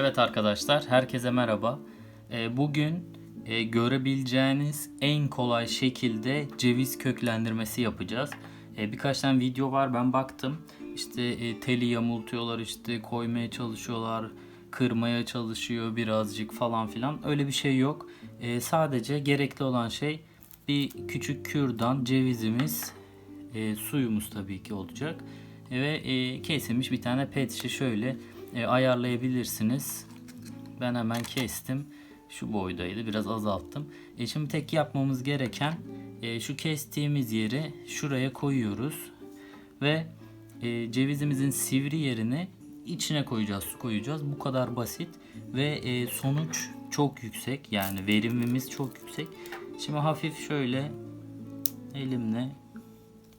Evet arkadaşlar, herkese merhaba. Ee, Bugün e, görebileceğiniz en kolay şekilde ceviz köklendirmesi yapacağız. E, Birkaç tane video var, ben baktım. İşte e, teli yamultuyorlar, işte koymaya çalışıyorlar, kırmaya çalışıyor birazcık falan filan. Öyle bir şey yok. E, Sadece gerekli olan şey bir küçük kürdan, cevizimiz, e, suyumuz tabii ki olacak. Ve kesilmiş bir tane pet şişe şöyle e, ayarlayabilirsiniz. Ben hemen kestim. Şu boydaydı. Biraz azalttım. E, şimdi tek yapmamız gereken e, şu kestiğimiz yeri şuraya koyuyoruz. Ve e, cevizimizin sivri yerini içine koyacağız. Koyacağız. Bu kadar basit. Ve e, sonuç çok yüksek. Yani verimimiz çok yüksek. Şimdi hafif şöyle elimle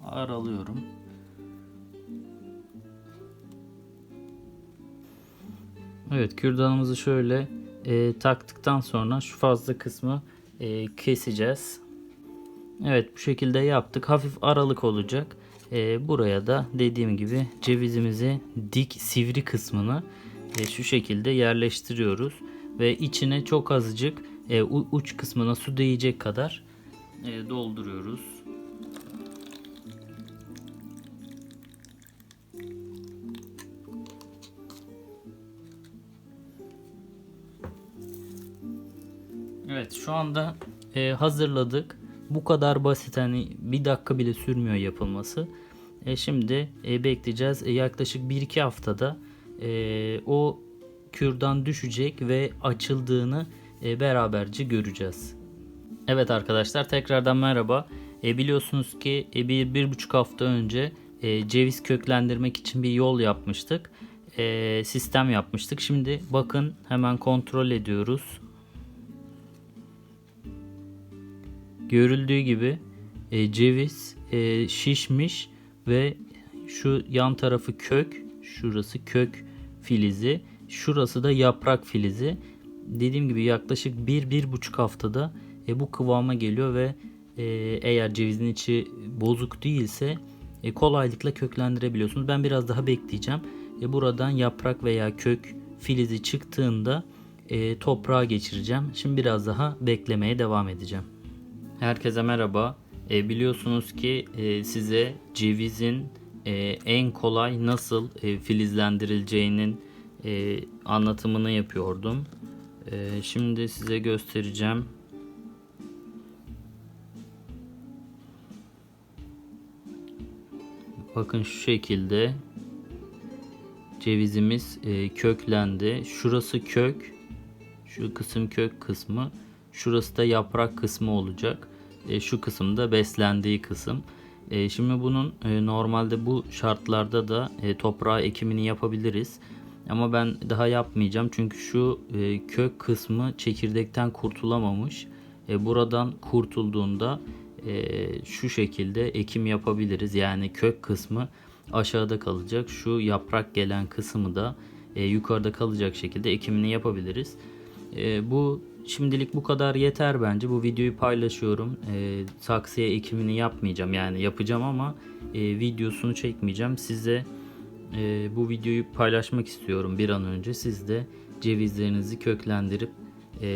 aralıyorum. Evet kürdanımızı şöyle e, taktıktan sonra şu fazla kısmı e, keseceğiz. Evet bu şekilde yaptık. Hafif aralık olacak. E, buraya da dediğim gibi cevizimizi dik sivri kısmını e, şu şekilde yerleştiriyoruz. Ve içine çok azıcık e, uç kısmına su değecek kadar e, dolduruyoruz. Evet şu anda e, hazırladık. Bu kadar basit hani bir dakika bile sürmüyor yapılması. E, şimdi e, bekleyeceğiz. E, yaklaşık 1-2 haftada e, o kürdan düşecek ve açıldığını e, beraberce göreceğiz. Evet arkadaşlar tekrardan merhaba. E, biliyorsunuz ki e, bir, bir buçuk hafta önce e, ceviz köklendirmek için bir yol yapmıştık. E, sistem yapmıştık. Şimdi bakın hemen kontrol ediyoruz. Görüldüğü gibi e, ceviz e, şişmiş ve şu yan tarafı kök, şurası kök filizi, şurası da yaprak filizi. Dediğim gibi yaklaşık 1-1,5 haftada e, bu kıvama geliyor ve e, eğer cevizin içi bozuk değilse e, kolaylıkla köklendirebiliyorsunuz. Ben biraz daha bekleyeceğim. E, buradan yaprak veya kök filizi çıktığında e, toprağa geçireceğim. Şimdi biraz daha beklemeye devam edeceğim. Herkese merhaba. E, biliyorsunuz ki e, size cevizin e, en kolay nasıl e, filizlendirileceğinin e, anlatımını yapıyordum. E, şimdi size göstereceğim. Bakın şu şekilde cevizimiz e, köklendi. Şurası kök, şu kısım kök kısmı. Şurası da yaprak kısmı olacak. E, şu kısımda beslendiği kısım. E, şimdi bunun e, normalde bu şartlarda da e, toprağa ekimini yapabiliriz. Ama ben daha yapmayacağım çünkü şu e, kök kısmı çekirdekten kurtulamamış. E, buradan kurtulduğunda e, şu şekilde ekim yapabiliriz. Yani kök kısmı aşağıda kalacak. Şu yaprak gelen kısmı da e, yukarıda kalacak şekilde ekimini yapabiliriz. E, bu şimdilik bu kadar yeter bence. Bu videoyu paylaşıyorum. E, saksıya ekimini yapmayacağım. Yani yapacağım ama e, videosunu çekmeyeceğim. Size e, bu videoyu paylaşmak istiyorum bir an önce. Siz de cevizlerinizi köklendirip e,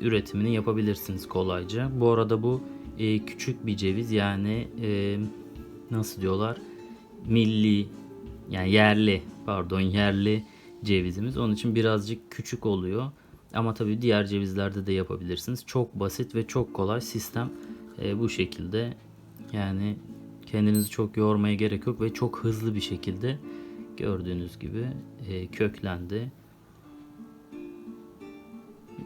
üretimini yapabilirsiniz kolayca. Bu arada bu e, küçük bir ceviz yani e, nasıl diyorlar milli yani yerli pardon yerli cevizimiz. Onun için birazcık küçük oluyor. Ama tabii diğer cevizlerde de yapabilirsiniz. Çok basit ve çok kolay sistem e, bu şekilde. Yani kendinizi çok yormaya gerek yok ve çok hızlı bir şekilde gördüğünüz gibi e, köklendi.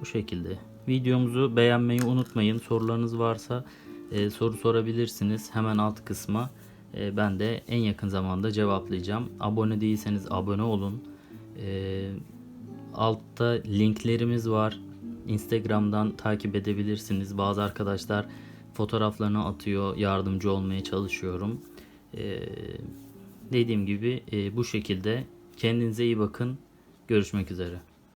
Bu şekilde. Videomuzu beğenmeyi unutmayın. Sorularınız varsa e, soru sorabilirsiniz. Hemen alt kısma e, ben de en yakın zamanda cevaplayacağım. Abone değilseniz abone olun. E, altta linklerimiz var. Instagram'dan takip edebilirsiniz. Bazı arkadaşlar fotoğraflarını atıyor. Yardımcı olmaya çalışıyorum. E, dediğim gibi e, bu şekilde kendinize iyi bakın. Görüşmek üzere.